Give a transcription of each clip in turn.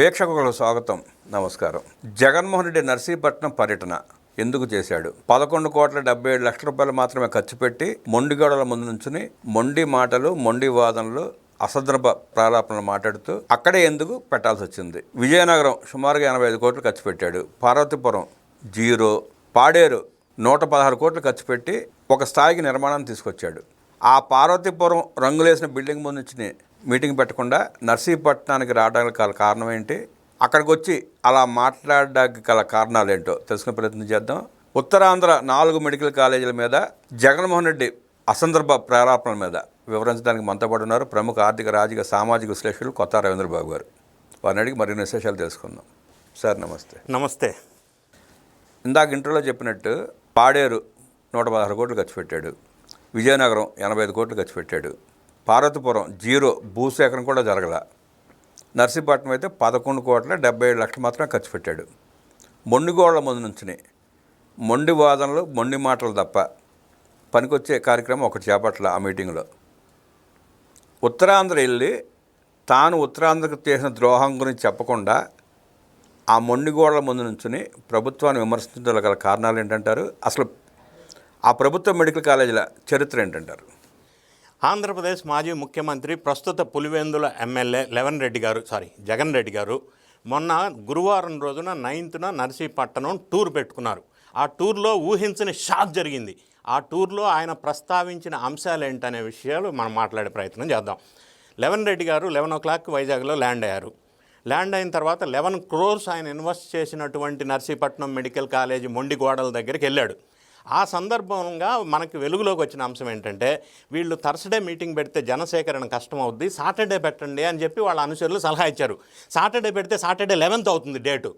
వీక్షకులకు స్వాగతం. నమస్కారం. జగన్మోహన్ రెడ్డి నర్సీపట్నం పర్యటన ఎందుకు చేశాడు? పదకొండు కోట్ల డెబ్బై ఏడు లక్షల రూపాయలు మాత్రమే ఖర్చు పెట్టి మొండిగోడల ముందు నుంచుని మొండి మాటలు మొండి వాదనలు అసందర్భ ప్రాలాపనలు మాట్లాడుతూ అక్కడే ఎందుకు పెట్టాల్సి వచ్చింది? విజయనగరం సుమారుగా ఎనభై ఐదు కోట్లు ఖర్చు పెట్టాడు. పార్వతీపురం జీరో పాడేరు నూట పదహారు కోట్లు ఖర్చు పెట్టి ఒక స్థాయికి నిర్మాణాన్ని తీసుకొచ్చాడు. ఆ పార్వతీపురం రంగులేసిన బిల్డింగ్ ముందు నుంచి మీటింగ్ పెట్టకుండా నర్సీపట్నానికి రావడానికి గల కారణం ఏంటి? అక్కడికి వచ్చి అలా మాట్లాడడానికి గల కారణాలు ఏంటో తెలుసుకునే ప్రయత్నం చేద్దాం. ఉత్తరాంధ్ర నాలుగు మెడికల్ కాలేజీల మీద జగన్మోహన్ రెడ్డి అసందర్భ ప్రేరేపణల మీద వివరించడానికి మనతో పాటు ఉన్నారు ప్రముఖ ఆర్థిక రాజకీయ సామాజిక విశ్లేషకులు కొత్త రవీంద్రబాబు గారు. వారిని అడిగి మరిన్ని విశేషాలు తెలుసుకుందాం. సార్ నమస్తే. నమస్తే. ఇందాక ఇంటర్లో చెప్పినట్టు పాడేరు నూట పదహారు కోట్లు ఖర్చు పెట్టాడు. విజయనగరం ఎనభై ఐదు కోట్లు ఖర్చు పెట్టాడు. పార్వతీపురం జీరో భూసేకరణ కూడా జరగల. నర్సీపట్నం అయితే పదకొండు కోట్ల డెబ్బై ఏడు లక్షలు మాత్రమే ఖర్చు పెట్టాడు. మొండిగోళ్ళ ముందు నుంచి మొండి వాదనలు మొండి మాటలు తప్ప పనికొచ్చే కార్యక్రమం ఒకటి చేపట్ల ఆ మీటింగ్లో. ఉత్తరాంధ్ర వెళ్ళి తాను ఉత్తరాంధ్రకు చేసిన ద్రోహం గురించి చెప్పకుండా ఆ మొండిగోళ్ళ ముందు నుంచుని ప్రభుత్వాన్ని విమర్శించడం గల కారణాలు ఏంటంటారు? అసలు ఆ ప్రభుత్వ మెడికల్ కాలేజీల చరిత్ర ఏంటంటారు? ఆంధ్రప్రదేశ్ మాజీ ముఖ్యమంత్రి ప్రస్తుత పులివెందుల ఎమ్మెల్యే లెవెన్ రెడ్డి గారు సారీ జగన్ రెడ్డి గారు మొన్న గురువారం రోజున నైన్త్న నర్సీపట్నం టూర్ పెట్టుకున్నారు. ఆ టూర్లో ఊహించని షాక్ జరిగింది. ఆ టూర్లో ఆయన ప్రస్తావించిన అంశాలు ఏంటనే విషయాలు మనం మాట్లాడే ప్రయత్నం చేద్దాం. Eleven Reddy garu eleven o'clock వైజాగ్లో ల్యాండ్ అయ్యారు. ల్యాండ్ అయిన తర్వాత లెవెన్ క్రోర్స్ ఆయన ఇన్వెస్ట్ చేసినటువంటి నర్సీపట్నం మెడికల్ కాలేజీ మొండి గోడల దగ్గరికి వెళ్ళాడు. ఆ సందర్భంగా మనకి వెలుగులోకి వచ్చిన అంశం ఏంటంటే వీళ్ళు థర్స్డే మీటింగ్ పెడితే జనసేకరణ కష్టం అవుద్ది సాటర్డే పెట్టండి అని చెప్పి వాళ్ళ అనుచరులు సలహా ఇచ్చారు. సాటర్డే పెడితే సాటర్డే లెవెన్త్ అవుతుంది డేటు.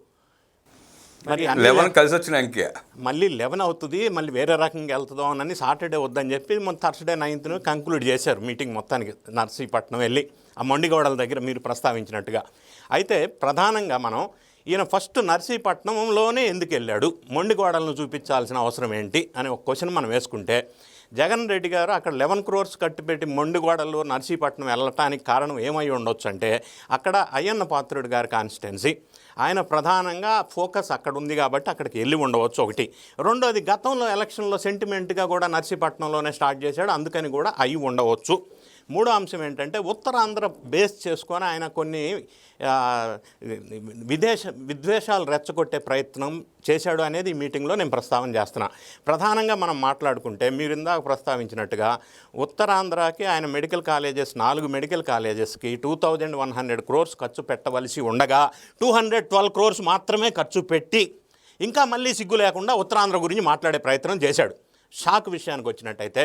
మరి లెవెన్ కలిసి వచ్చిన అంకె. మళ్ళీ లెవెన్ అవుతుంది మళ్ళీ వేరే రకంగా వెళ్తుందో అని సాటర్డే వద్దని చెప్పి మన థర్స్డే నైన్త్ను కంక్లూడ్ చేశారు మీటింగ్ మొత్తానికి నర్సీపట్నం వెళ్ళి ఆ మొండిగోడల దగ్గర మీరు ప్రస్తావించినట్టుగా. అయితే ప్రధానంగా మనం ఈయన ఫస్ట్ నర్సీపట్నంలోనే ఎందుకు వెళ్ళాడు మొండిగోడలను చూపించాల్సిన అవసరం ఏంటి? అనే ఒక క్వశ్చన్ మనం వేసుకుంటే జగన్ రెడ్డి గారు అక్కడ లెవెన్ క్రోర్స్ కట్టిపెట్టి మొండిగోడలు నర్సీపట్నం వెళ్ళటానికి కారణం ఏమై ఉండొచ్చు అంటే అక్కడ అయ్యన్న పాత్రుడు గారి కాన్స్టిట్యున్సీ. ఆయన ప్రధానంగా ఫోకస్ అక్కడ ఉంది కాబట్టి అక్కడికి వెళ్ళి ఉండవచ్చు ఒకటి. రెండోది గతంలో ఎలక్షన్లో సెంటిమెంట్గా కూడా నర్సీపట్నంలోనే స్టార్ట్ చేశాడు అందుకని కూడా అయి ఉండవచ్చు. మూడో అంశం ఏంటంటే ఉత్తరాంధ్ర బేస్ చేసుకొని ఆయన కొన్ని విదేశ విద్వేషాలు రెచ్చగొట్టే ప్రయత్నం చేశాడు అనేది ఈ మీటింగ్లో నేను ప్రస్తావన చేస్తున్నా. ప్రధానంగా మనం మాట్లాడుకుంటే మీరు ఇందాక ప్రస్తావించినట్టుగా ఉత్తరాంధ్రకి ఆయన మెడికల్ కాలేజెస్ నాలుగు medical కాలేజెస్కి two thousand one hundred crores ఖర్చు పెట్టవలసి ఉండగా టూ హండ్రెడ్ ట్వెల్వ్ క్రోర్స్ మాత్రమే ఖర్చు పెట్టి ఇంకా మళ్ళీ సిగ్గు లేకుండా ఉత్తరాంధ్ర గురించి మాట్లాడే ప్రయత్నం చేశాడు. షాక్ విషయానికి వచ్చినట్టయితే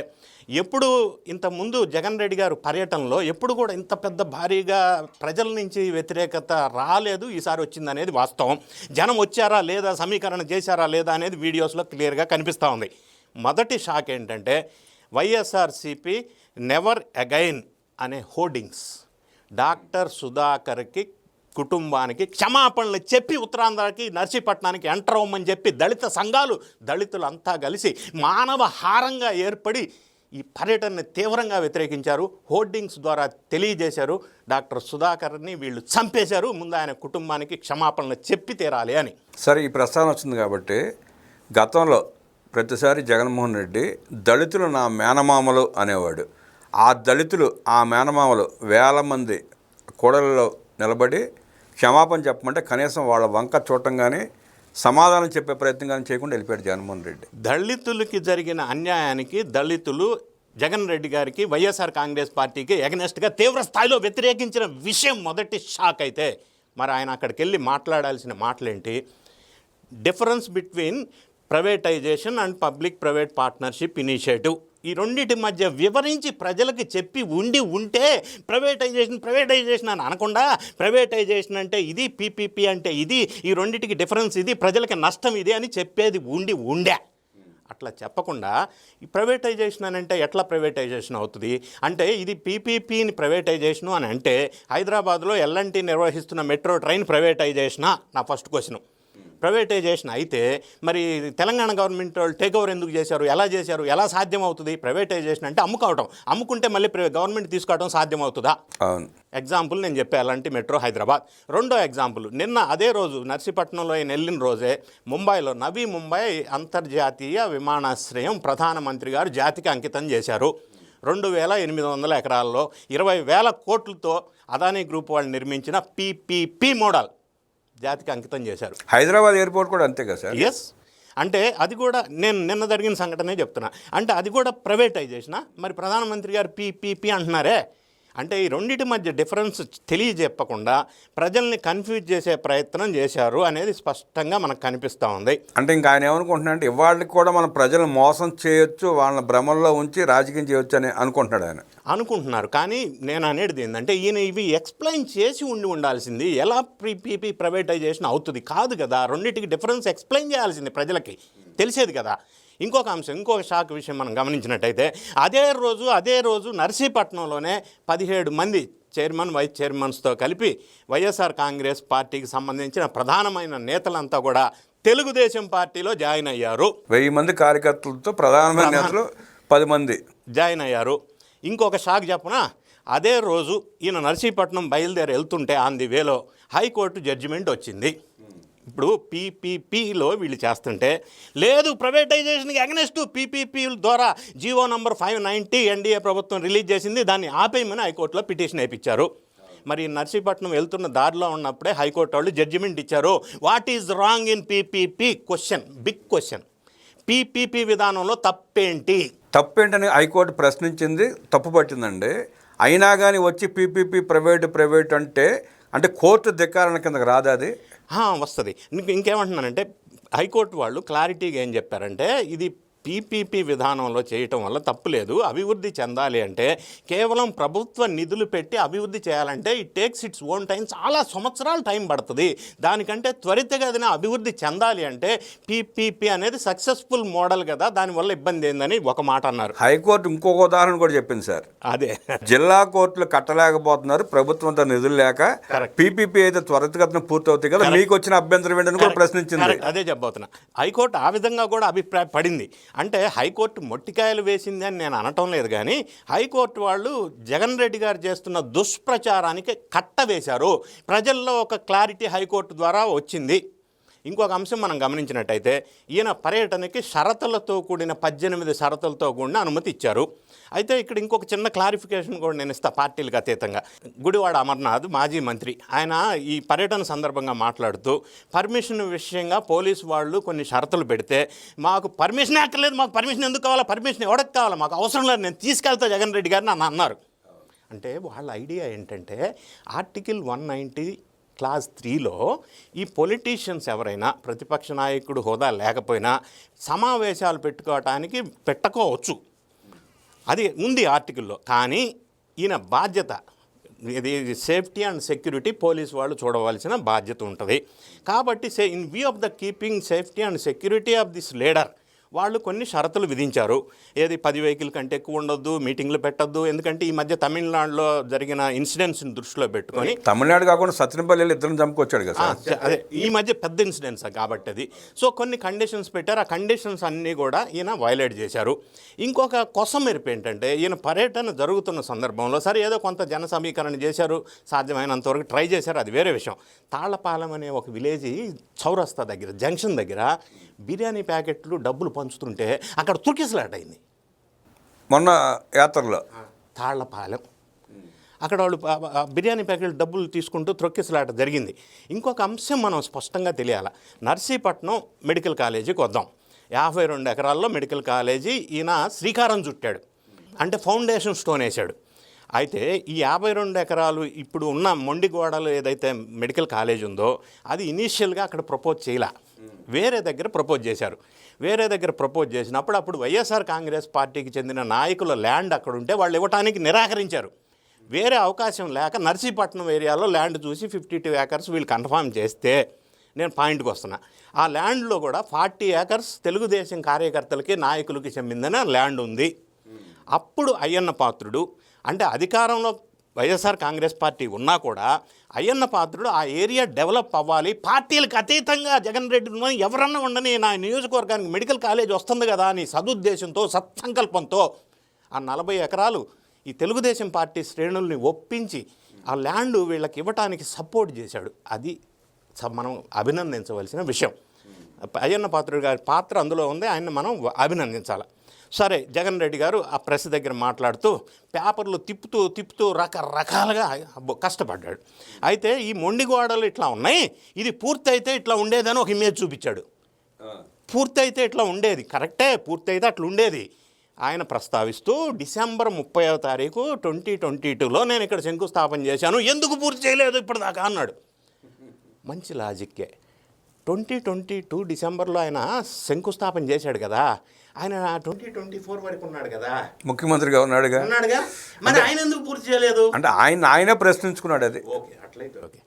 ఎప్పుడు ఇంత ముందు జగన్ రెడ్డి గారు పర్యటనలో ఎప్పుడు కూడా ఇంత పెద్ద భారీగా ప్రజల నుంచి వ్యతిరేకత రాలేదు ఈసారి వచ్చిందనేది వాస్తవం. జనం వచ్చారా లేదా సమీకరణ చేశారా లేదా అనేది వీడియోస్లో క్లియర్గా కనిపిస్తూ ఉంది. మొదటి షాక్ ఏంటంటే వైఎస్ఆర్సిపి నెవర్ అగైన్ అనే హోర్డింగ్స్. డాక్టర్ సుధాకర్కి కుటుంబానికి క్షమాపణలు చెప్పి ఉత్తరాంధ్రకి నర్సీపట్నానికి ఎంటర్ అవ్వమని చెప్పి దళిత సంఘాలు దళితులంతా కలిసి మానవ హారంగా ఏర్పడి ఈ పర్యటనని తీవ్రంగా వ్యతిరేకించారు. హోర్డింగ్స్ ద్వారా తెలియజేశారు. డాక్టర్ సుధాకర్ని వీళ్ళు చంపేశారు. ముందు ఆయన కుటుంబానికి క్షమాపణలు చెప్పి తీరాలి అని. సరే ఈ ప్రస్తావన వచ్చింది కాబట్టి గతంలో ప్రతిసారి జగన్మోహన్ రెడ్డి దళితులు నా మేనమామలు అనేవాడు. ఆ దళితులు ఆ మేనమామలు వేల మంది కూడలలో నిలబడి క్షమాపణ చెప్పమంటే కనీసం వాళ్ళ వంక చూడంగానే సమాధానం చెప్పే ప్రయత్నం కానీ చేయకుండా వెళ్ళిపోయాడు జగన్మోహన్ రెడ్డి. దళితులకి జరిగిన అన్యాయానికి దళితులు జగన్ రెడ్డి గారికి వైఎస్ఆర్ కాంగ్రెస్ పార్టీకి ఎగనెస్ట్గా తీవ్ర స్థాయిలో వ్యతిరేకించిన విషయం మొదటి షాక్ అయితే మరి ఆయన అక్కడికి వెళ్ళి మాట్లాడాల్సిన మాటలేంటి? Difference between privatisation and public private partnership initiative. ఈ రెండింటి మధ్య వివరించి ప్రజలకు చెప్పి ఉండి ఉంటే ప్రైవేటైజేషన్ ప్రైవేటైజేషన్ అని అనకుండా ప్రైవేటైజేషన్ అంటే ఇది పీపీపీ అంటే ఇది ఈ రెండింటికి డిఫరెన్స్ ఇది ప్రజలకి నష్టం ఇది అని చెప్పేది ఉండి ఉండే. అట్లా చెప్పకుండా ఈ ప్రైవేటైజేషన్ అని అంటే ఎట్లా ప్రైవేటైజేషన్ అవుతుంది? అంటే ఇది పీపీపీని ప్రైవేటైజేషను అని అంటే హైదరాబాద్లో ఎల్ఎన్టీ నిర్వహిస్తున్న మెట్రో ట్రైన్ ప్రైవేటైజేషనా? నా ఫస్ట్ క్వశ్చన్ ప్రైవేటైజేషన్ అయితే మరి తెలంగాణ గవర్నమెంట్ వాళ్ళు టేక్ ఓవర్ ఎందుకు చేశారు? ఎలా చేశారు? ఎలా సాధ్యం అవుతుంది ప్రైవేటైజేషన్ అంటే అమ్ముకోవడం అమ్ముకుంటే మళ్ళీ గవర్నమెంట్ తీసుకోవడం సాధ్యం అవుతుందా ఎగ్జాంపుల్ నేను చెప్పే అలాంటి మెట్రో హైదరాబాద్. రెండో ఎగ్జాంపుల్ నిన్న అదే రోజు నర్సీపట్నంలో ఆయన వెళ్ళిన రోజే ముంబైలో నవీ ముంబై అంతర్జాతీయ విమానాశ్రయం ప్రధానమంత్రి గారు జాతికి అంకితం చేశారు. రెండు వేల ఎనిమిది వందల ఎకరాల్లో ఇరవై వేల కోట్లతో అదానీ గ్రూప్ వాళ్ళు నిర్మించిన పీపీపీ మోడల్. జాతికి అంకితం చేశారు. హైదరాబాద్ ఎయిర్పోర్ట్ కూడా అంతే కదా సార్? ఎస్ అంటే అది కూడా నేను నిన్న జరిగిన సంఘటనే చెప్తున్నా. అంటే అది కూడా ప్రైవేటైజేషనా? మరి ప్రధానమంత్రి గారు పీపీపీ అంటున్నారే? అంటే ఈ రెండింటి మధ్య డిఫరెన్స్ తెలియజెప్పకుండా ప్రజల్ని కన్ఫ్యూజ్ చేసే ప్రయత్నం చేశారు అనేది స్పష్టంగా మనకు కనిపిస్తూ ఉంది. అంటే ఇంకా ఆయన ఏమనుకుంటున్నాడంటే ఇవాళకి కూడా మన ప్రజలను మోసం చేయొచ్చు వాళ్ళని భ్రమంలో ఉంచి రాజకీయం చేయొచ్చు అని అనుకుంటున్నాడు ఆయన. అనుకుంటున్నారు. కానీ నేను అనేది ఏంటంటే ఈయన ఇవి ఎక్స్ప్లెయిన్ చేసి ఉండి ఉండాల్సింది ఎలా పీపీ ప్రైవేటైజేషన్ అవుతుంది. కాదు కదా రెండింటికి డిఫరెన్స్ ఎక్స్ప్లెయిన్ చేయాల్సింది ప్రజలకి. తెలిసేది కదా. ఇంకొక అంశం ఇంకొక షాక్ విషయం మనం గమనించినట్టయితే అదే రోజు అదే రోజు నర్సీపట్నంలోనే పదిహేడు మంది చైర్మన్ వైస్ చైర్మన్స్తో కలిపి వైఎస్ఆర్ కాంగ్రెస్ పార్టీకి సంబంధించిన ప్రధానమైన నేతలంతా కూడా తెలుగుదేశం పార్టీలో జాయిన్ అయ్యారు. వెయ్యి మంది కార్యకర్తలతో ప్రధానమైన నేతలు పది మంది. జాయిన్ అయ్యారు. ఇంకొక షాక్ చెప్పనా? అదే రోజు ఈయన నర్సీపట్నం బయలుదేరి వెళ్తుంటే ఆన్ ది వేలో హైకోర్టు జడ్జిమెంట్ వచ్చింది. ఇప్పుడు పీపీపీలో వీళ్ళు చేస్తుంటే లేదు ప్రైవేటైజేషన్కి అగనెస్ట్ పీపీపీ ద్వారా GO number five ninety NDA ప్రభుత్వం రిలీజ్ చేసింది దాన్ని ఆపేయమని హైకోర్టులో పిటిషన్ వేయించారు మరి నర్సీపట్నం వెళ్తున్న దారిలో ఉన్నప్పుడే హైకోర్టు వాళ్ళు జడ్జిమెంట్ ఇచ్చారు. What is wrong in PPP question big question. PPP విధానంలో తప్పేంటి? తప్పేంటని హైకోర్టు ప్రశ్నించింది తప్పు పట్టిందండి. అయినా కానీ వచ్చి పీపీపీ ప్రైవేట్ ప్రైవేట్ అంటే అంటే కోర్టు ధిక్కారణ కిందకి రాదా అది. వస్తుంది. ఇంకేమంటున్నానంటే హైకోర్టు వాళ్ళు క్లారిటీగా ఏం చెప్పారంటే ఇది పీపీపీ విధానంలో చేయటం వల్ల తప్పు లేదు. అభివృద్ధి చెందాలి అంటే కేవలం ప్రభుత్వ నిధులు పెట్టి అభివృద్ధి చేయాలంటే it takes its own time చాలా సంవత్సరాలు టైం పడుతుంది. దానికంటే త్వరితగతిన అభివృద్ధి చెందాలి అంటే పీపీపీ అనేది సక్సెస్ఫుల్ మోడల్ కదా. దానివల్ల ఇబ్బంది ఏందని ఒక మాట అన్నారు. హైకోర్టు ఇంకొక ఉదాహరణ కూడా చెప్పింది సార్. అదే. జిల్లా కోర్టులు కట్టలేకపోతున్నారు. ప్రభుత్వంతో నిధులు లేక. పీపీపీ అయితే త్వరితగతిన పూర్తవుతాయి కదా. మీకు వచ్చిన అభ్యంతరం ఏంటని కూడా ప్రశ్నించింది. అదే చెప్పబోతున్నా. హైకోర్టు ఆ విధంగా కూడా అభిప్రాయ పడింది అంటే హైకోర్టు మొట్టికాయలు వేసింది అని నేను అనటం లేదు కానీ హైకోర్టు వాళ్ళు జగన్ రెడ్డి గారు చేస్తున్న దుష్ప్రచారానికి కట్ట వేశారు. ప్రజల్లో ఒక క్లారిటీ హైకోర్టు ద్వారా వచ్చింది. ఇంకొక అంశం మనం గమనించినట్టయితే ఈయన పర్యటనకి షరతులతో కూడిన పద్దెనిమిది షరతులతో కూడిన అనుమతి ఇచ్చారు. అయితే ఇక్కడ ఇంకొక చిన్న క్లారిఫికేషన్ కూడా నేను ఇస్తా పార్టీలకు అతీతంగా. గుడివాడ అమర్నాథ్ మాజీ మంత్రి ఆయన ఈ పర్యటన సందర్భంగా మాట్లాడుతూ పర్మిషన్ విషయంగా పోలీసు వాళ్ళు కొన్ని షరతులు పెడితే మాకు పర్మిషన్ అక్కర్లేదు మాకు పర్మిషన్ ఎందుకు కావాలా? పర్మిషన్ ఎవరికి కావాలా? మాకు అవసరం లేదు నేను తీసుకెళ్తా జగన్ రెడ్డి గారిని అని అన్నారు. అంటే వాళ్ళ ఐడియా ఏంటంటే ఆర్టికల్ వన్ నైంటీ క్లాస్ త్రీలో ఈ పొలిటీషియన్స్ ఎవరైనా ప్రతిపక్ష నాయకుడు హోదా లేకపోయినా సమావేశాలు పెట్టుకోవటానికి పెట్టుకోవచ్చు. అది ఉంది ఆర్టికల్లో. కానీ ఈయన బాధ్యత ఇది సేఫ్టీ అండ్ సెక్యూరిటీ పోలీస్ వాళ్ళు చూడవలసిన బాధ్యత ఉంటుంది. కాబట్టి say in view of the keeping safety and security of this leader వాళ్ళు కొన్ని షరతులు విధించారు. ఏది పది వెహికల్ కంటే ఎక్కువ ఉండొద్దు మీటింగ్లు పెట్టొద్దు. ఎందుకంటే ఈ మధ్య తమిళనాడులో జరిగిన ఇన్సిడెంట్స్ని దృష్టిలో పెట్టుకొని తమిళనాడు కాకుండా సత్యనపల్లిలో ఇద్దరు చంపుకొచ్చాడు కదా అదే ఈ మధ్య పెద్ద ఇన్సిడెంట్స్ కాబట్టి అది. సో కొన్ని కండిషన్స్ పెట్టారు. ఆ కండిషన్స్ అన్నీ కూడా ఈయన వైలేట్ చేశారు. ఇంకొక కొసం మెరుపు ఏంటంటే ఈయన పర్యటన జరుగుతున్న సందర్భంలో సరే ఏదో కొంత జన సమీకరణ చేశారు సాధ్యమైనంత వరకు ట్రై చేశారు అది వేరే విషయం. తాళ్ళపాలెం అనే ఒక విలేజ్ చౌరస్తా దగ్గర జంక్షన్ దగ్గర బిర్యానీ ప్యాకెట్లు డబ్బులు పంచుతుంటే అక్కడ తుర్కిసలాట అయింది మొన్న యాత్రలో. తాళ్ళపాలెం. అక్కడ వాళ్ళు బిర్యానీ ప్యాకెట్ డబ్బులు తీసుకుంటూ త్రొక్కిసలాట జరిగింది. ఇంకొక అంశం మనం స్పష్టంగా తెలియాలి. నర్సీపట్నం మెడికల్ కాలేజీకి వద్దాం. యాభై రెండు ఎకరాల్లో మెడికల్ కాలేజీ ఈయన శ్రీకారం చుట్టాడు. అంటే ఫౌండేషన్ స్టోన్ వేశాడు అయితే ఈ యాభై రెండు ఎకరాలు ఇప్పుడు ఉన్న మొండిగోడలు ఏదైతే మెడికల్ కాలేజ్ ఉందో అది ఇనీషియల్గా అక్కడ ప్రపోజ్ చేయలే. వేరే దగ్గర ప్రపోజ్ చేశారు. వేరే దగ్గర ప్రపోజ్ చేసినప్పుడు అప్పుడు వైఎస్ఆర్ కాంగ్రెస్ పార్టీకి చెందిన నాయకుల ల్యాండ్ అక్కడ ఉంటే వాళ్ళు ఇవ్వటానికి నిరాకరించారు. వేరే అవకాశం లేక నర్సీపట్నం ఏరియాలో ల్యాండ్ చూసి ఫిఫ్టీ టూ ఏకర్స్ వీళ్ళు కన్ఫర్మ్ చేస్తే నేను పాయింట్కి వస్తున్నా. ఆ ల్యాండ్లో కూడా ఫార్టీ ఏకర్స్ తెలుగుదేశం కార్యకర్తలకి నాయకులకి చెందిన ల్యాండ్ ఉంది. అప్పుడు అయ్యన్న పాత్రుడు అంటే అధికారంలో వైఎస్ఆర్ కాంగ్రెస్ పార్టీ ఉన్నా కూడా అయ్యన్న పాత్రుడు ఆ ఏరియా డెవలప్ అవ్వాలి. పార్టీలకు అతీతంగా జగన్ రెడ్డి ఎవరన్నా ఉండని నా నియోజకవర్గానికి మెడికల్ కాలేజ్ వస్తుంది కదా అని సదుద్దేశంతో సత్సంకల్పంతో ఆ నలభై ఎకరాలు ఈ తెలుగుదేశం పార్టీ శ్రేణుల్ని ఒప్పించి ఆ ల్యాండ్ వీళ్ళకి ఇవ్వటానికి సపోర్ట్ చేశాడు. అది మనం అభినందించవలసిన విషయం. అయ్యన్న పాత్రుడు గారి పాత్ర అందులో ఉంది. ఆయన మనం అభినందించాలి. సరే జగన్ రెడ్డి గారు ఆ ప్రెస్ దగ్గర మాట్లాడుతూ పేపర్లు తిప్పుతూ తిప్పుతూ రకరకాలుగా కష్టపడ్డాడు. అయితే ఈ మొండి గోడలు ఇట్లా ఉన్నాయి ఇది పూర్తయితే ఇట్లా ఉండేదని ఒక ఇమేజ్ చూపించాడు. పూర్తయితే ఇట్లా ఉండేది కరెక్టే పూర్తయితే అట్లా ఉండేది. ఆయన ప్రస్తావిస్తూ డిసెంబర్ ముప్పైవ తారీఖు ట్వంటీ ట్వంటీ టూలో నేను ఇక్కడ శంకుస్థాపన చేశాను ఎందుకు పూర్తి చేయలేదు ఇప్పటిదాకా? అన్నాడు. మంచి లాజిక్కే. ట్వంటీ ట్వంటీ టూ డిసెంబర్లో ఆయన శంకుస్థాపన చేశాడు కదా. ఆయన ట్వంటీ ట్వంటీ ఫోర్ వరకు ఉన్నాడు కదా. ముఖ్యమంత్రిగా ఉన్నాడుగా? ఉన్నాడుగా? మరి ఆయన ఎందుకు పూర్తి చేయలేదు? అంటే ఆయన ఆయనే ప్రశ్నించుకున్నాడు అది. ఓకే అట్లయితే ఓకే.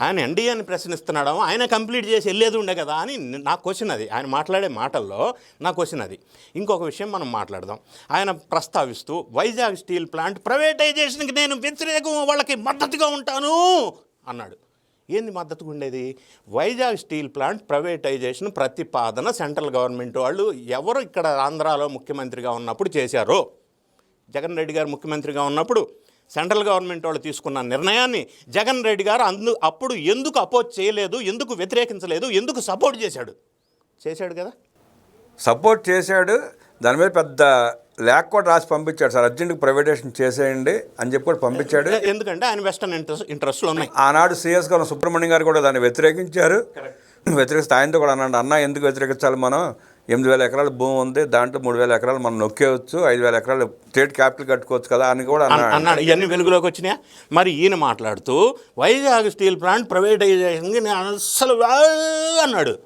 ఆయన ఎన్డీఏని ప్రశ్నిస్తున్నాడు. ఆయన కంప్లీట్ చేసి వెళ్ళేది ఉండే కదా అని నా క్వశ్చన్ అది. ఆయన మాట్లాడే మాటల్లో నా క్వశ్చన్ అది. ఇంకొక విషయం మనం మాట్లాడదాం. ఆయన ప్రస్తావిస్తూ వైజాగ్ స్టీల్ ప్లాంట్ ప్రైవేటైజేషన్కి నేను వ్యతిరేకం వాళ్ళకి మద్దతుగా ఉంటాను అన్నాడు. ఏంది మద్దతుగా ఉండేది? వైజాగ్ స్టీల్ ప్లాంట్ ప్రైవేటైజేషన్ ప్రతిపాదన సెంట్రల్ గవర్నమెంట్ వాళ్ళు ఎవరు ఇక్కడ ఆంధ్రాలో ముఖ్యమంత్రిగా ఉన్నప్పుడు చేశారో? జగన్ రెడ్డి గారు ముఖ్యమంత్రిగా ఉన్నప్పుడు సెంట్రల్ గవర్నమెంట్ వాళ్ళు తీసుకున్న నిర్ణయాన్ని జగన్ రెడ్డి గారు అందు అప్పుడు ఎందుకు అపోజ్ చేయలేదు? ఎందుకు వ్యతిరేకించలేదు? ఎందుకు సపోర్ట్ చేశాడు? చేశాడు కదా? సపోర్ట్ చేశాడు. దాని మీద పెద్ద లేఖ కూడా రాసి పంపించాడు సార్. అర్జెంట్గా ప్రైవేటేషన్ చేసేయండి అని చెప్పి కూడా పంపించాడు. ఎందుకంటే ఆయన వెస్టర్న్ ఇంట్రెస్ట్ ఇంట్రెస్ట్లు ఉన్నాయి. ఆనాడు సిఎస్ గారు సుబ్రహ్మణ్యం గారు కూడా దాన్ని వ్యతిరేకించారు. వ్యతిరేకిస్తే ఆయనతో కూడా అన్నాడు అన్న ఎందుకు వ్యతిరేకించాలి మనం? ఎనిమిది వేల ఎకరాల భూమి ఉంది దాంట్లో మూడు వేల ఎకరాలు మనం నొక్కేయచ్చు ఐదు వేల ఎకరాలు స్టేట్ క్యాపిటల్ కట్టుకోవచ్చు కదా అని కూడా అన్- అన్నాడు. ఇవన్నీ వెలుగులోకి వచ్చినాయా? మరి ఈయన మాట్లాడుతూ వైజాగ్ స్టీల్ ప్లాంట్ ప్రైవేటైజేషన్కి నేను అస్సలు వా అన్నాడు.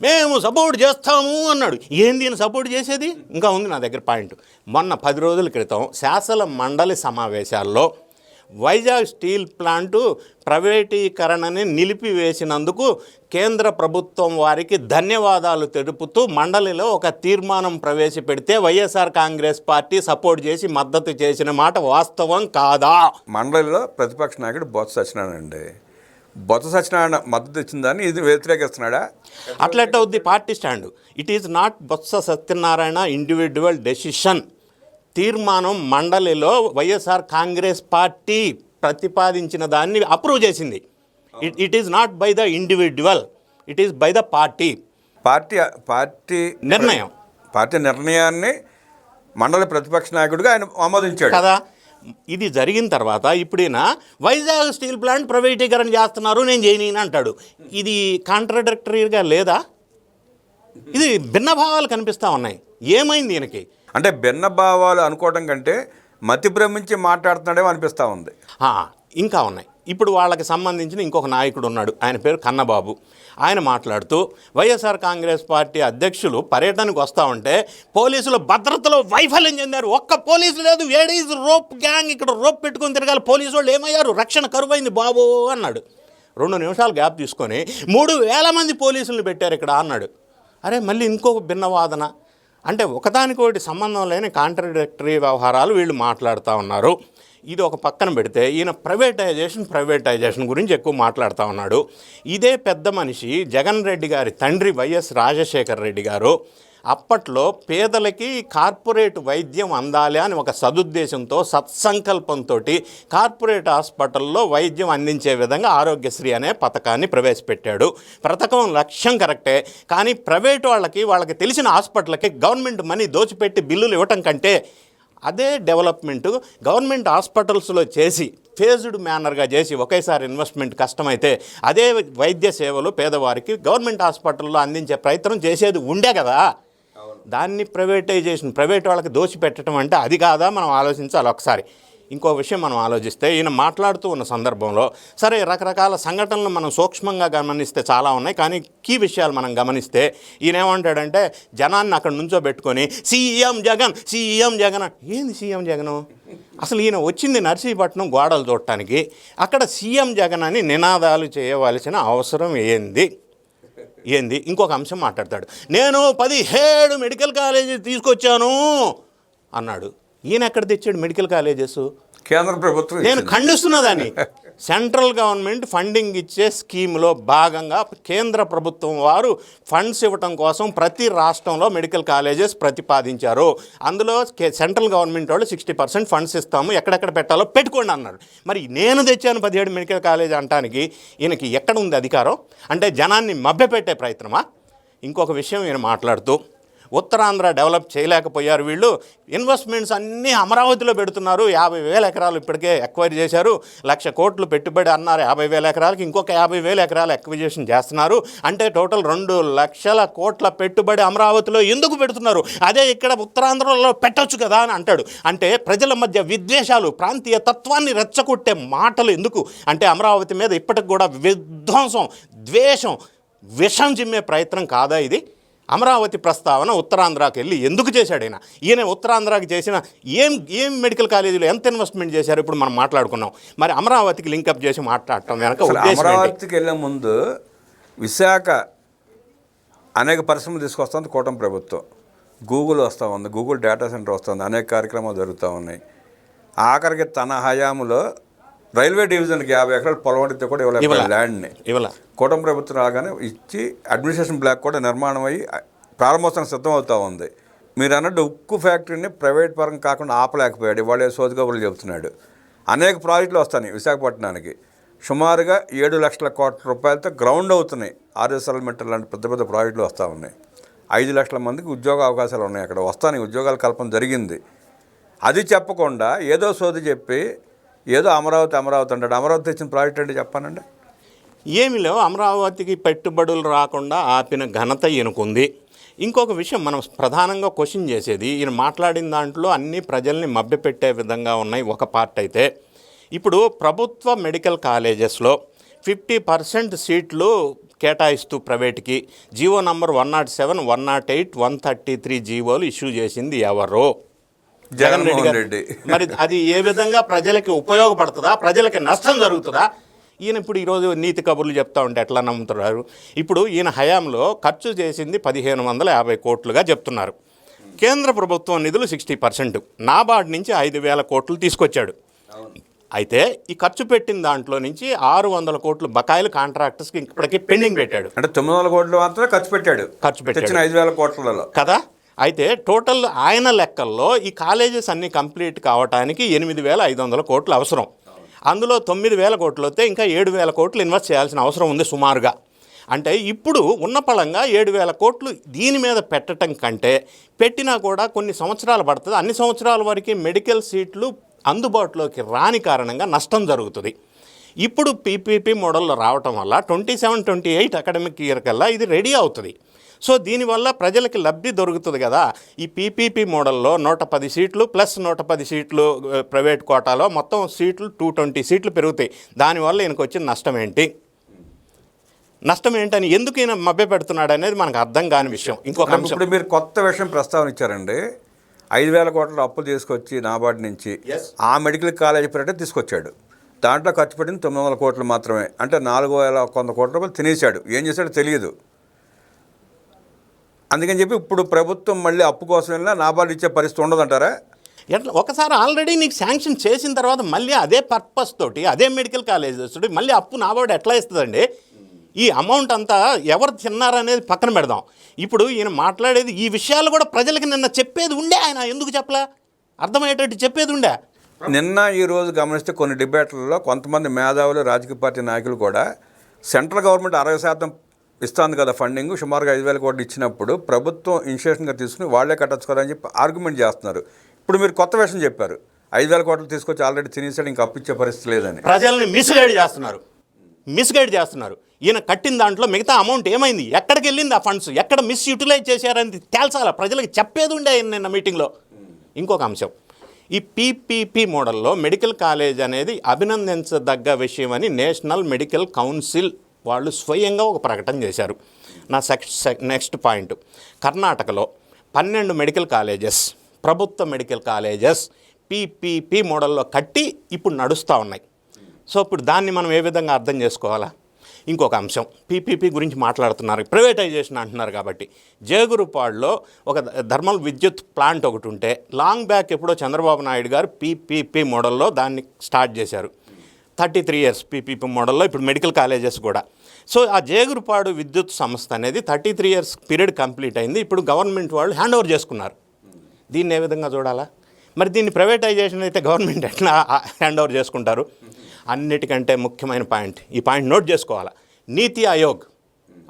మేము సపోర్ట్ చేస్తాము అన్నాడు. ఏంది ఈయన సపోర్ట్ చేసేది? ఇంకా ఉంది నా దగ్గర పాయింట్ మొన్న పది రోజుల క్రితం శాసన మండలి సమావేశాల్లో వైజాగ్ స్టీల్ ప్లాంటు ప్రైవేటీకరణని నిలిపివేసినందుకు కేంద్ర ప్రభుత్వం వారికి ధన్యవాదాలు తెలుపుతూ మండలిలో ఒక తీర్మానం ప్రవేశపెడితే వైఎస్ఆర్ కాంగ్రెస్ పార్టీ సపోర్ట్ చేసి మద్దతు చేసిన మాట వాస్తవం కాదా? మండలిలో ప్రతిపక్ష నాయకుడు బొత్స సత్యనారాయణ అండి. బొత్స సత్యనారాయణ మద్దతు ఇచ్చిందని ఇది వ్యతిరేకిస్తున్నాడా? అట్లెట్ అవుద్ది? Party stand. It is not Botsa Satyanarayana individual decision తీర్మానం మండలిలో వైఎస్ఆర్ కాంగ్రెస్ పార్టీ ప్రతిపాదించిన దాన్ని అప్రూవ్ చేసింది. It it is not by the individual it is by the party party party నిర్ణయం. పార్టీ నిర్ణయాన్ని మండలి ప్రతిపక్ష నాయకుడిగా ఆయన ఆమోదించాడు. కదా? ఇది జరిగిన తర్వాత ఇప్పుడైనా వైజాగ్ స్టీల్ ప్లాంట్ ప్రైవేటీకరణ చేస్తున్నారు నేను చేయని అంటాడు. ఇది కాంట్రడక్టరీగా లేదా? ఇది భిన్న భావాలు కనిపిస్తూ ఉన్నాయి. ఏమైంది ఈయనకి? అంటే భిన్న భావాలు అనుకోవడం కంటే మతి భ్రమించి మాట్లాడుతున్నాడేమో అనిపిస్తూ ఉంది. ఇంకా ఉన్నాయి. ఇప్పుడు వాళ్ళకి సంబంధించిన ఇంకొక నాయకుడు ఉన్నాడు. ఆయన పేరు కన్నబాబు. ఆయన మాట్లాడుతూ వైఎస్ఆర్ కాంగ్రెస్ పార్టీ అధ్యక్షులు పర్యటనకు వస్తూ ఉంటే పోలీసులు భద్రతలో వైఫల్యం చెందారు. ఒక్క పోలీసు లేదు. ఏడీస్ రోప్ గ్యాంగ్ ఇక్కడ రోప్ పెట్టుకుని తిరగాలి. పోలీసు వాళ్ళు ఏమయ్యారు? రక్షణ కరువైంది బాబు అన్నాడు. రెండు నిమిషాలు గ్యాప్ తీసుకొని మూడు వేల మంది పోలీసులను పెట్టారు ఇక్కడ అన్నాడు. అరే మళ్ళీ ఇంకొక భిన్నవాదన. అంటే ఒకదానికొకటి సంబంధం లేని కాంట్రడిక్టరీ వ్యవహారాలు వీళ్ళు మాట్లాడుతూ ఉన్నారు. ఇది ఒక పక్కన పెడితే ఈయన ప్రైవేటైజేషన్ ప్రైవేటైజేషన్ గురించి ఎక్కువ మాట్లాడుతూ ఉన్నాడు. ఇదే పెద్ద మనిషి జగన్ రెడ్డి గారి తండ్రి వైఎస్ రాజశేఖర్ రెడ్డి గారు అప్పట్లో పేదలకి కార్పొరేట్ వైద్యం అందాలి అని ఒక సదుద్దేశంతో సత్సంకల్పంతో కార్పొరేట్ హాస్పిటల్లో వైద్యం అందించే విధంగా ఆరోగ్యశ్రీ అనే పథకాన్ని ప్రవేశపెట్టాడు. పథకం లక్ష్యం కరెక్టే కానీ ప్రైవేట్ వాళ్ళకి వాళ్ళకి తెలిసిన హాస్పిటల్కి గవర్నమెంట్ మనీ దోచిపెట్టి బిల్లులు ఇవ్వటం కంటే అదే డెవలప్మెంట్ గవర్నమెంట్ హాస్పిటల్స్లో చేసి ఫేజ్డ్ మేనర్గా చేసి ఒకేసారి ఇన్వెస్ట్మెంట్ కష్టమైతే అదే వైద్య సేవలు పేదవారికి గవర్నమెంట్ హాస్పిటల్లో అందించే ప్రయత్నం చేసేది ఉండే కదా. దాన్ని ప్రైవేటైజేషన్ ప్రైవేట్ వాళ్ళకి దోచి పెట్టడం అంటే అది కాదా మనం ఆలోచించాలి ఒకసారి. ఇంకో విషయం మనం ఆలోచిస్తే ఈయన మాట్లాడుతూ ఉన్న సందర్భంలో సరే రకరకాల సంఘటనలు మనం సూక్ష్మంగా గమనిస్తే చాలా ఉన్నాయి కానీ కీ విషయాలు మనం గమనిస్తే ఈయన ఏమంటాడంటే జనాన్ని అక్కడ నుంచో పెట్టుకొని సీఎం జగన్ సీఎం జగన్ ఏంది సీఎం జగను? అసలు ఈయన వచ్చింది నర్సీపట్నం గోడలు చూడటానికి అక్కడ సీఎం జగన్ అని నినాదాలు చేయవలసిన అవసరం ఏంది? ఏంది? ఇంకొక అంశం మాట్లాడతాడు. నేను పదిహేడు మెడికల్ కాలేజీ తీసుకొచ్చాను అన్నాడు. ఈయన ఎక్కడ తెచ్చాడు? Medical colleges. కేంద్ర ప్రభుత్వం నేను ఇచ్చింది. ఖండిస్తున్నా దాన్ని. సెంట్రల్ గవర్నమెంట్ ఫండింగ్ ఇచ్చే స్కీమ్లో భాగంగా కేంద్ర ప్రభుత్వం వారు ఫండ్స్ ఇవ్వటం కోసం ప్రతి రాష్ట్రంలో మెడికల్ కాలేజెస్ ప్రతిపాదించారు. అందులో సెంట్రల్ గవర్నమెంట్ వాళ్ళు సిక్స్టీ పర్సెంట్ ఫండ్స్ ఇస్తాము. ఎక్కడెక్కడ పెట్టాలో పెట్టుకోండి అన్నారు. మరి నేను తెచ్చాను పదిహేడు మెడికల్ కాలేజ్ అంటానికి ఈయనకి ఎక్కడ ఉంది అధికారం? అంటే జనాన్ని మభ్యపెట్టే ప్రయత్నమా? ఇంకొక విషయం ఈయన మాట్లాడుతూ ఉత్తరాంధ్ర డెవలప్ చేయలేకపోయారు వీళ్ళు. ఇన్వెస్ట్మెంట్స్ అన్నీ అమరావతిలో పెడుతున్నారు. యాభై వేల ఎకరాలు ఇప్పటికే ఎక్వైర్ చేశారు. లక్ష కోట్లు పెట్టుబడి అన్నారు. యాభై వేల ఎకరాలకి ఇంకొక యాభై వేల ఎకరాలు ఎక్విజేషన్ చేస్తున్నారు. అంటే టోటల్ రెండు లక్షల కోట్ల పెట్టుబడి అమరావతిలో ఎందుకు పెడుతున్నారు? అదే ఇక్కడ ఉత్తరాంధ్రలో పెట్టొచ్చు కదా అని అంటాడు. అంటే ప్రజల మధ్య విద్వేషాలు ప్రాంతీయ తత్వాన్ని రెచ్చగొట్టే మాటలు ఎందుకు? అంటే అమరావతి మీద ఇప్పటికి కూడా విధ్వంసం ద్వేషం విషం చిమ్మే ప్రయత్నం కాదా ఇది? అమరావతి ప్రస్తావన ఉత్తరాంధ్రాకి వెళ్ళి ఎందుకు చేశాడు ఈయన ఈయన ఉత్తరాంధ్రాకి చేసిన ఏం ఏం మెడికల్ కాలేజీలో ఎంత ఇన్వెస్ట్మెంట్ చేశారు? ఇప్పుడు మనం మాట్లాడుకున్నాం. మరి అమరావతికి లింకప్ చేసి మాట్లాడటం వెనక? అమరావతికి వెళ్ళే ముందు విశాఖ అనేక పరిశ్రమలు తీసుకొస్తుంది కూటమి ప్రభుత్వం. గూగుల్ వస్తూ ఉంది గూగుల్ డేటా సెంటర్ వస్తుంది అనేక కార్యక్రమాలు జరుగుతూ ఉన్నాయి. ఆఖరికి తన హయాంలో రైల్వే డివిజన్కి యాభై ఎకరాలు పొలం అడిగితే కూడా ఇవ్వలేదు ఇవ్వలే. ల్యాండ్ని. ఇవాళ కూటమి ప్రభుత్వం రాగానే ఇచ్చి అడ్మినిస్ట్రేషన్ బ్లాక్ కూడా నిర్మాణం అయ్యి ప్రారంభోత్సవం సిద్ధం అవుతూ ఉంది. మీరు అన్నట్టు ఉక్కు ఫ్యాక్టరీని ప్రైవేట్ పరం కాకుండా ఆపలేకపోయాడు. ఇవాళ సోదిగోబులు చెబుతున్నాడు. అనేక ప్రాజెక్టులు వస్తాయి విశాఖపట్నానికి. సుమారుగా ఏడు లక్షల కోట్ల రూపాయలతో గ్రౌండ్ అవుతున్నాయి. ఆర్ఎస్ఎల్ మెటల్ లాంటి పెద్ద పెద్ద ప్రాజెక్టులు వస్తూ ఉన్నాయి. ఐదు లక్షల మందికి ఉద్యోగ అవకాశాలు ఉన్నాయి. అక్కడ వస్తాయి ఉద్యోగాల కల్పన జరిగింది. అది చెప్పకుండా ఏదో సోది చెప్పి ఏదో అమరావతి అమరావతి అంటాడు. అమరావతి తెచ్చిన ప్రాజెక్ట్ అంటే చెప్పానండి? ఏమి లేవు. అమరావతికి పెట్టుబడులు రాకుండా ఆపిన ఘనత ఈయనకుంది. ఇంకొక విషయం మనం ప్రధానంగా క్వశ్చన్ చేసేది ఈయన మాట్లాడిన దాంట్లో అన్ని ప్రజల్ని మభ్యపెట్టే విధంగా ఉన్నాయి ఒక పార్ట్ అయితే. ఇప్పుడు ప్రభుత్వ మెడికల్ కాలేజెస్లో ఫిఫ్టీ పర్సెంట్ సీట్లు కేటాయిస్తూ ప్రైవేట్కి GO number one not seven one not eight one thirty three జీవోలు ఇష్యూ చేసింది ఎవరు? జగన్మోహన్. రెడ్డి మరి అది ఏ విధంగా ప్రజలకి ఉపయోగపడుతుందా ప్రజలకి నష్టం జరుగుతుందా? ఈయన ఇప్పుడు ఈరోజు నీతి కబుర్లు చెప్తా ఉంటే ఎట్లా నమ్ముతున్నారు? ఇప్పుడు ఈయన హయాంలో ఖర్చు చేసింది పదిహేను వందల యాభై కోట్లుగా చెప్తున్నారు. కేంద్ర ప్రభుత్వం నిధులు సిక్స్టీ పర్సెంట్. నాబార్డ్ నుంచి ఐదు వేల కోట్లు తీసుకొచ్చాడు. అయితే ఈ ఖర్చు పెట్టిన దాంట్లో నుంచి ఆరు వందల కోట్లు బకాయిలు కాంట్రాక్టర్స్కి ఇప్పటికీ పెండింగ్ పెట్టాడు. అంటే తొమ్మిది వందల కోట్లు మాత్రమే ఖర్చు పెట్టాడు. ఖర్చు పెట్టాడు. ఐదు వేల కోట్లలో. కదా? అయితే టోటల్ ఆయన లెక్కల్లో ఈ కాలేజెస్ అన్నీ కంప్లీట్ కావడానికి ఎనిమిది వేల ఐదు వందల కోట్లు అవసరం. అందులో తొమ్మిది వేల కోట్లు వస్తే ఇంకా ఏడు వేల కోట్లు ఇన్వెస్ట్ చేయాల్సిన అవసరం ఉంది సుమారుగా. అంటే ఇప్పుడు ఉన్న పళంగా ఏడు వేల కోట్లు దీని మీద పెట్టడం కంటే పెట్టినా కూడా కొన్ని సంవత్సరాలు పడుతుంది. అన్ని సంవత్సరాల వరకు మెడికల్ సీట్లు అందుబాటులోకి రాని కారణంగా నష్టం జరుగుతుంది. ఇప్పుడు పీపీపీ మోడల్లో రావటం వల్ల twenty seven twenty eight academic year కల్లా ఇది రెడీ అవుతుంది. సో దీనివల్ల ప్రజలకి లబ్ధి దొరుకుతుంది కదా. ఈ పీపీపీ మోడల్లో నూట పది సీట్లు ప్లస్ నూట పది సీట్లు ప్రైవేట్ కోటాలో మొత్తం సీట్లు టూ ట్వంటీ సీట్లు పెరుగుతాయి. దానివల్ల ఈయనకు వచ్చిన నష్టం ఏంటి? నష్టం ఏంటని ఎందుకు ఈయన మభ్య పెడుతున్నాడు అనేది మనకు అర్థం కాని విషయం. ఇంకొక ఇప్పుడు మీరు కొత్త విషయం ప్రస్తావన ఇచ్చారండి. ఐదు వేల కోట్ల అప్పులు తీసుకొచ్చి నాబార్డు నుంచి. ఆ మెడికల్ కాలేజీ పేరిట తీసుకొచ్చాడు. దాంట్లో ఖర్చు పెట్టింది తొమ్మిది వందల కోట్లు మాత్రమే. అంటే నాలుగు వేల వంద కోట్ల రూపాయలు తినేశాడు. ఏం చేశాడో తెలియదు. అందుకని చెప్పి ఇప్పుడు ప్రభుత్వం మళ్ళీ అప్పు కోసం వెళ్ళినా నాబార్డు ఇచ్చే పరిస్థితి ఉండదంటారా? ఎట్లా? ఒకసారి ఆల్రెడీ నీకు శాంక్షన్ చేసిన తర్వాత మళ్ళీ అదే పర్పస్ తోటి అదే మెడికల్ కాలేజెస్ తోటి మళ్ళీ అప్పు నాబార్డు ఎట్లా ఇస్తుందండి? ఈ అమౌంట్ అంతా ఎవరు తిన్నారనేది పక్కన పెడదాం. ఇప్పుడు ఈయన మాట్లాడేది ఈ విషయాలు కూడా ప్రజలకి నిన్న చెప్పేది ఉండే ఆయన. ఎందుకు చెప్పలే? అర్థమయ్యేటట్టు చెప్పేది ఉండే. నిన్న ఈ రోజు గమనిస్తే కొన్ని డిబేట్లలో కొంతమంది మేధావులు రాజకీయ పార్టీ నాయకులు కూడా సెంట్రల్ గవర్నమెంట్ అరవై శాతం ఇస్తుంది కదా ఫండింగ్ సుమారుగా ఐదు వేల కోట్లు ఇచ్చినప్పుడు ప్రభుత్వం ఇన్స్టిట్యూషన్గా తీసుకుని వాళ్ళే కట్టచ్చు కదా అని చెప్పి ఆర్గ్యుమెంట్ చేస్తున్నారు. ఇప్పుడు మీరు కొత్త విషయం చెప్పారు. ఐదు వేల కోట్లు తీసుకొచ్చి ఆల్రెడీ తినేసాడు ఇంకా అప్పిచ్చే పరిస్థితి లేదని. ప్రజల్ని మిస్గైడ్ చేస్తున్నారు. మిస్గైడ్ చేస్తున్నారు. ఈయన కట్టిన దాంట్లో మిగతా అమౌంట్ ఏమైంది? ఎక్కడికి వెళ్ళింది ఆ ఫండ్స్ ఎక్కడ మిస్ యూటిలైజ్ చేశారని తేల్చాల? ప్రజలకు చెప్పేది ఉండే ఆయన నిన్న మీటింగ్లో ఇంకొక అంశం. ఈ పీపీపీ మోడల్లో మెడికల్ కాలేజ్ అనేది అభినందించదగ్గ విషయం అని నేషనల్ మెడికల్ కౌన్సిల్ వాళ్ళు స్వయంగా ఒక ప్రకటన చేశారు. నా సెక్స్ నెక్స్ట్ పాయింట్. కర్ణాటకలో పన్నెండు మెడికల్ కాలేజెస్ ప్రభుత్వ మెడికల్ కాలేజెస్ పీపీపీ మోడల్లో కట్టి ఇప్పుడు నడుస్తూ ఉన్నాయి. సో ఇప్పుడు దాన్ని మనం ఏ విధంగా అర్థం చేసుకోవాలా? ఇంకొక అంశం. పీపీపీ గురించి మాట్లాడుతున్నారు. ప్రైవేటైజేషన్ అంటున్నారు కాబట్టి. జేగురుపాడులో ఒక థర్మల్ విద్యుత్ ప్లాంట్ ఒకటి ఉంటే లాంగ్ బ్యాక్ ఎప్పుడో చంద్రబాబు నాయుడు గారు పీపీపీ మోడల్లో దాన్ని స్టార్ట్ చేశారు. థర్టీ త్రీ ఇయర్స్ పీపీపీ మోడల్లో ఇప్పుడు మెడికల్ కాలేజెస్ కూడా. సో ఆ జేగురుపాడు విద్యుత్ సంస్థ అనేది thirty three years period complete అయింది. ఇప్పుడు గవర్నమెంట్ వాళ్ళు హ్యాండ్ ఓవర్ చేసుకున్నారు. దీన్ని ఏ విధంగా చూడాలా? మరి దీన్ని ప్రైవేటైజేషన్ అయితే గవర్నమెంట్ ఎట్లా హ్యాండ్ ఓవర్ చేసుకుంటారు? అన్నిటికంటే ముఖ్యమైన పాయింట్. ఈ పాయింట్ నోట్ చేసుకోవాలా? నీతి ఆయోగ్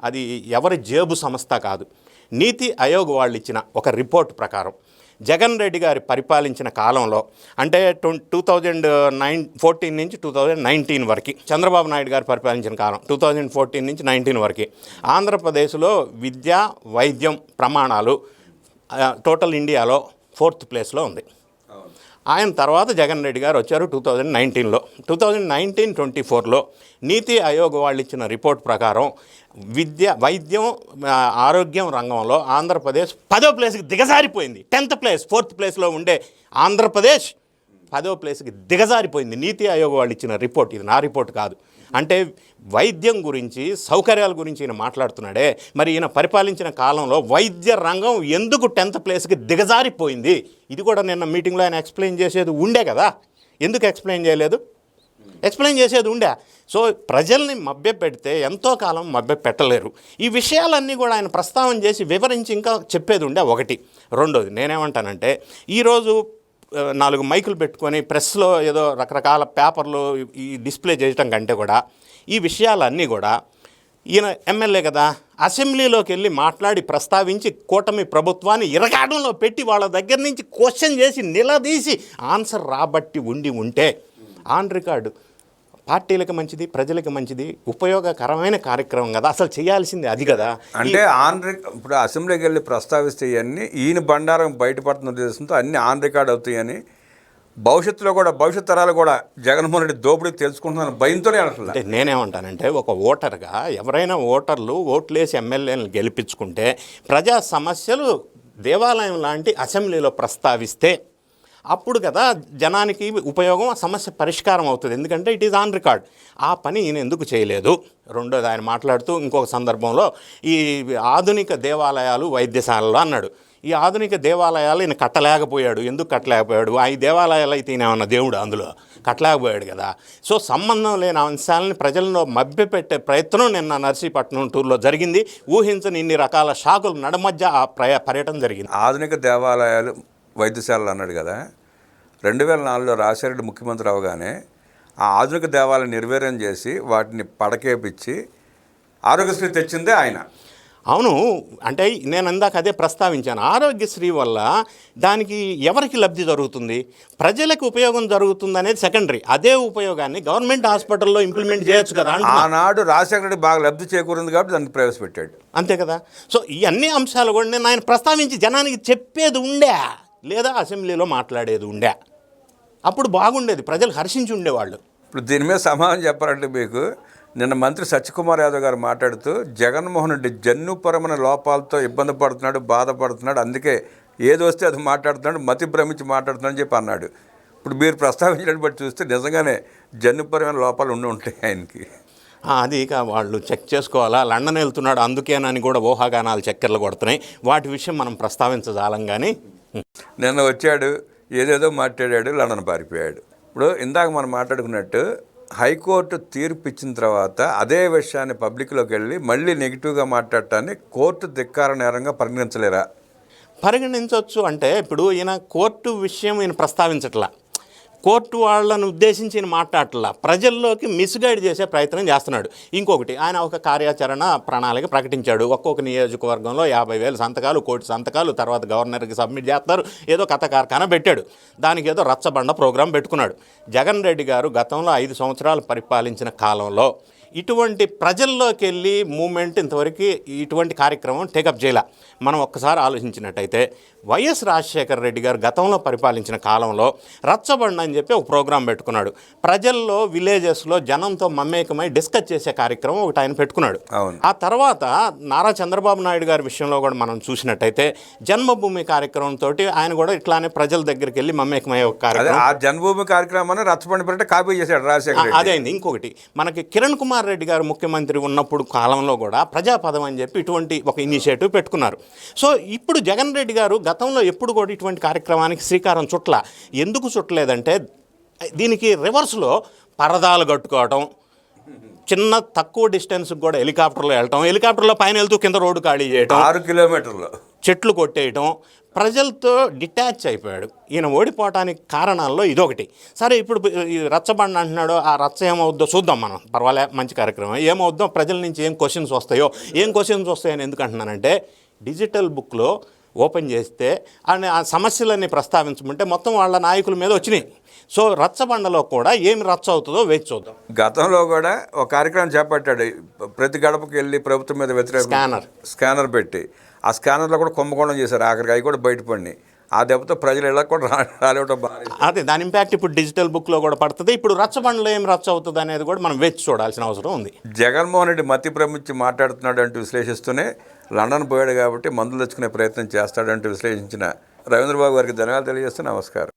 అది ఎవరి జేబు సంస్థ కాదు. నీతి ఆయోగ్ వాళ్ళు ఇచ్చిన ఒక రిపోర్ట్ ప్రకారం జగన్ రెడ్డి గారి పరిపాలించిన కాలంలో అంటే two two thousand nine fourteen నుంచి టూ థౌజండ్ నైన్టీన్ వరకు చంద్రబాబు నాయుడు గారు పరిపాలించిన కాలం టూ థౌజండ్ ఫోర్టీన్ నుంచి నైన్టీన్ వరకు ఆంధ్రప్రదేశ్లో విద్య వైద్యం ప్రమాణాలు టోటల్ ఇండియాలో ఫోర్త్ ప్లేస్లో ఉంది. ఆయన తర్వాత జగన్ రెడ్డి గారు వచ్చారు టూ థౌజండ్ నైన్టీన్లో. టూ థౌజండ్ నైన్టీన్ ట్వంటీ ఫోర్లో నీతి ఆయోగ్ వాళ్ళు ఇచ్చిన రిపోర్ట్ ప్రకారం విద్య వైద్యం ఆరోగ్యం రంగంలో ఆంధ్రప్రదేశ్ పదో ప్లేస్కి దిగజారిపోయింది. టెన్త్ ప్లేస్ ఫోర్త్ ప్లేస్లో ఉండే ఆంధ్రప్రదేశ్ పదో ప్లేస్కి దిగజారిపోయింది. నీతి ఆయోగ్ వాళ్ళు ఇచ్చిన రిపోర్ట్. ఇది నా రిపోర్ట్ కాదు. అంటే వైద్యం గురించి సౌకర్యాల గురించి ఈయన మాట్లాడుతున్నాడే. మరి ఈయన పరిపాలించిన కాలంలో వైద్య రంగం ఎందుకు టెన్త్ ప్లేస్కి దిగజారిపోయింది? ఇది కూడా నిన్న మీటింగ్లో ఆయన ఎక్స్ప్లెయిన్ చేసేది ఉండే కదా. ఎందుకు ఎక్స్ప్లెయిన్ చేయలేదు? ఎక్స్ప్లెయిన్ చేసేది ఉండే. సో ప్రజల్ని మభ్య పెడితే ఎంతో కాలం మభ్య పెట్టలేరు ఈ విషయాలన్నీ కూడా ఆయన ప్రస్తావన చేసి వివరించి ఇంకా చెప్పేది ఉండే ఒకటి. రెండోది నేనేమంటానంటే ఈరోజు నాలుగు మైకులు పెట్టుకొని ప్రెస్లో ఏదో రకరకాల పేపర్లు ఈ డిస్ప్లే చేయటం కంటే కూడా ఈ విషయాలన్నీ కూడా ఈయన ఎమ్మెల్యే కదా అసెంబ్లీలోకి వెళ్ళి మాట్లాడి ప్రస్తావించి కూటమి ప్రభుత్వాన్ని ఇరకాటంలో పెట్టి వాళ్ళ దగ్గర నుంచి క్వశ్చన్ చేసి నిలదీసి ఆన్సర్ రాబట్టి ఉండి ఉంటే ఆన్ రికార్డు. పార్టీలకు మంచిది ప్రజలకు మంచిది ఉపయోగకరమైన కార్యక్రమం కదా. అసలు చేయాల్సింది అది కదా. అంటే ఆన్ ఇప్పుడు అసెంబ్లీకి వెళ్ళి ప్రస్తావిస్తే ఇవన్నీ ఈయన బండారం బయటపడుతున్న ఉద్దేశంతో అన్ని ఆన్ రికార్డ్ అవుతాయని భవిష్యత్తులో కూడా భవిష్యత్ తరాలు కూడా జగన్మోహన్ రెడ్డి దోపిడీ తెలుసుకుంటున్న భయంతోనే అంటే నేనేమంటానంటే ఒక ఓటర్గా ఎవరైనా ఓటర్లు ఓట్లేసి ఎమ్మెల్యేలను గెలిపించుకుంటే ప్రజా సమస్యలు దేవాలయం లాంటి అసెంబ్లీలో ప్రస్తావిస్తే అప్పుడు కదా జనానికి ఉపయోగం సమస్య పరిష్కారం అవుతుంది. ఎందుకంటే ఇట్ ఈజ్ ఆన్ రికార్డ్ ఆ పని ఈయన ఎందుకు చేయలేదు? రెండోది ఆయన మాట్లాడుతూ ఇంకొక సందర్భంలో ఈ ఆధునిక దేవాలయాలు వైద్యశాలలు అన్నాడు. ఈ ఆధునిక దేవాలయాలు ఈయన కట్టలేకపోయాడు. ఎందుకు కట్టలేకపోయాడు? ఆ ఈ దేవాలయాలు అయితే ఈయన ఏమన్నా దేవుడు అందులో? కట్టలేకపోయాడు కదా. సో సంబంధం లేని అంశాలని ప్రజలను మభ్యపెట్టే ప్రయత్నం నిన్న నర్సీపట్నం టూర్లో జరిగింది. ఊహించని ఇన్ని రకాల షాకులు నడమధ్య ఆ ప్రయ పర్యటన జరిగింది. ఆధునిక దేవాలయాలు వైద్యశాలలు అన్నాడు కదా. రెండు వేల నాలుగులో రాజశేఖరెడ్డి ముఖ్యమంత్రి అవగానే ఆ ఆధునిక దేవాలయం నిర్వీర్యం చేసి వాటిని పడకేపించి ఆరోగ్యశ్రీ తెచ్చిందే ఆయన. అవును అంటే నేను ఇందాక అదే ప్రస్తావించాను. ఆరోగ్యశ్రీ వల్ల దానికి ఎవరికి లబ్ధి జరుగుతుంది ప్రజలకు ఉపయోగం జరుగుతుంది అనేది సెకండరీ. అదే ఉపయోగాన్ని గవర్నమెంట్ హాస్పిటల్లో ఇంప్లిమెంట్ చేయొచ్చు కదా. ఆనాడు రాజశేఖర రెడ్డి బాగా లబ్ధి చేకూరింది కాబట్టి దాన్ని ప్రవేశపెట్టాడు. అంతే కదా? సో ఈ అన్ని అంశాలు కూడా నేను ఆయన ప్రస్తావించి జనానికి చెప్పేది ఉండే. లేదా అసెంబ్లీలో మాట్లాడేది ఉండే. అప్పుడు బాగుండేది. ప్రజలు హర్షించి ఉండేవాళ్ళు. ఇప్పుడు దీని మీద సమాధానం చెప్పాలంటే మీకు నిన్న మంత్రి సత్యకుమార్ యాదవ్ గారు మాట్లాడుతూ జగన్మోహన్ రెడ్డి జన్యుపరమైన లోపాలతో ఇబ్బంది పడుతున్నాడు బాధపడుతున్నాడు అందుకే ఏది వస్తే అది మాట్లాడుతున్నాడు మతి భ్రమించి మాట్లాడుతున్నాడు చెప్పి అన్నాడు. ఇప్పుడు మీరు ప్రస్తావించినట్టు బట్టి చూస్తే నిజంగానే జన్యుపరమైన లోపాలు ఉండి ఉంటాయి ఆయనకి. అది ఇక వాళ్ళు చెక్ చేసుకోవాలా? లండన్ వెళ్తున్నాడు అందుకేనని కూడా ఊహాగానాలు చక్కెరలు కొడుతున్నాయి. వాటి విషయం మనం ప్రస్తావించజాలం కానీ నిన్న వచ్చాడు ఏదేదో మాట్లాడాడు లండన్ పారిపోయాడు. ఇప్పుడు ఇందాక మనం మాట్లాడుకున్నట్టు హైకోర్టు తీర్పు ఇచ్చిన తర్వాత అదే విషయాన్ని పబ్లిక్లోకి వెళ్ళి మళ్ళీ నెగిటివ్గా మాట్లాడటాన్ని కోర్టు ధిక్కార నేరంగా పరిగణించలేరా? పరిగణించవచ్చు అంటే ఇప్పుడు ఈయన కోర్టు విషయం ఈయన ప్రస్తావించట్లా. కోర్టు వాళ్ళను ఉద్దేశించిన ఈయన ప్రజల్లోకి మిస్గైడ్ చేసే ప్రయత్నం చేస్తున్నాడు. ఇంకొకటి ఆయన ఒక కార్యాచరణ ప్రణాళిక ప్రకటించాడు. ఒక్కొక్క నియోజకవర్గంలో యాభై వేల సంతకాలు కోటి సంతకాలు తర్వాత గవర్నర్కి సబ్మిట్ చేస్తారు. ఏదో కథ కార్ఖానా పెట్టాడు. దానికి ఏదో రచ్చబండ ప్రోగ్రాం పెట్టుకున్నాడు. జగన్ రెడ్డి గారు గతంలో ఐదు సంవత్సరాలు పరిపాలించిన కాలంలో ఇటువంటి ప్రజల్లోకి వెళ్ళి మూమెంట్ ఇంతవరకు ఇటువంటి కార్యక్రమం టేకప్ చేయాల. మనం ఒక్కసారి ఆలోచించినట్టయితే వైఎస్ రాజశేఖర రెడ్డి గారు గతంలో పరిపాలించిన కాలంలో రచ్చబండ అని చెప్పి ఒక ప్రోగ్రాం పెట్టుకున్నాడు. ప్రజల్లో విలేజెస్లో జనంతో మమేకమై డిస్కస్ చేసే కార్యక్రమం ఒకటి ఆయన పెట్టుకున్నాడు. అవును. ఆ తర్వాత నారా చంద్రబాబు నాయుడు గారి విషయంలో కూడా మనం చూసినట్టయితే జన్మభూమి కార్యక్రమంతో ఆయన కూడా ఇట్లానే ప్రజల దగ్గరికి వెళ్ళి మమేకమయ్యే ఒక కార్యక్రమం. ఆ జన్మభూమి కార్యక్రమాన్ని రచ్చబండి పెట్టే కాపీ చేశాడు రాజశేఖర ఆ, రెడ్డి. అదే అయింది ఇంకొకటి. మనకి కిరణ్ కుమార్ రెడ్డి గారు ముఖ్యమంత్రి ఉన్నప్పుడు కాలంలో కూడా ప్రజాపదం అని చెప్పి ఇటువంటి ఒక ఇనిషియేటివ్ పెట్టుకున్నారు. సో ఇప్పుడు జగన్ రెడ్డి గారు గతంలో ఎప్పుడు కూడా ఇటువంటి కార్యక్రమానికి శ్రీకారం చుట్ల. ఎందుకు చుట్టలేదంటే దీనికి రివర్స్లో పరదాలు కట్టుకోవటం చిన్న తక్కువ డిస్టెన్స్కి కూడా హెలికాప్టర్లో వెళ్ళటం హెలికాప్టర్లో పైన వెళ్తూ కింద రోడ్డు ఖాళీ చేయటం ఆరు కిలోమీటర్లు. చెట్లు కొట్టేయటం ప్రజలతో డిటాచ్ అయిపోయాడు. ఈయన ఓడిపోవటానికి కారణాల్లో ఇదొకటి. సరే ఇప్పుడు ఈ రచ్చబండ అంటున్నాడు ఆ రచ్చ ఏమవుద్దో చూద్దాం మనం. పర్వాలే మంచి కార్యక్రమం. ఏమవుద్దో ప్రజల నుంచి ఏం క్వశ్చన్స్ వస్తాయో ఏం క్వశ్చన్స్ వస్తాయని ఎందుకు అంటున్నానంటే డిజిటల్ బుక్లో ఓపెన్ చేస్తే అని ఆ సమస్యలన్నీ ప్రస్తావించమంటే మొత్తం వాళ్ళ నాయకుల మీద వచ్చినాయి. సో రచ్చబండలో కూడా ఏమి రచ్చ అవుతుందో వేచి చూద్దాం. గతంలో కూడా ఒక కార్యక్రమం చేపట్టాడు. ప్రతి గడపకి వెళ్ళి ప్రభుత్వం మీద వ్యతిరేక స్కానర్. స్కానర్ పెట్టి. ఆ స్కానర్లో కూడా కుంభకోణం చేశారు. ఆఖరికి అవి కూడా బయటపడినాయి ఆ దెబ్బతో ప్రజలు ఇలా కూడా రాలేవటం అదే దాని ఇంపాక్ట్ ఇప్పుడు డిజిటల్ బుక్లో కూడా పడుతుంది. ఇప్పుడు రచ్చబండలో ఏం రచ్చ అవుతుంది అనేది కూడా మనం వేచి చూడాల్సిన అవసరం ఉంది. జగన్మోహన్ రెడ్డి మతి భ్రమించి మాట్లాడుతున్నాడు అంటూ విశ్లేషిస్తూనే లండన్ పోయాడు కాబట్టి మందులు తెచ్చుకునే ప్రయత్నం చేస్తాడంటూ విశ్లేషించిన రవీంద్రబాబు గారికి ధన్యవాదాలు తెలియజేస్తూ నమస్కారం.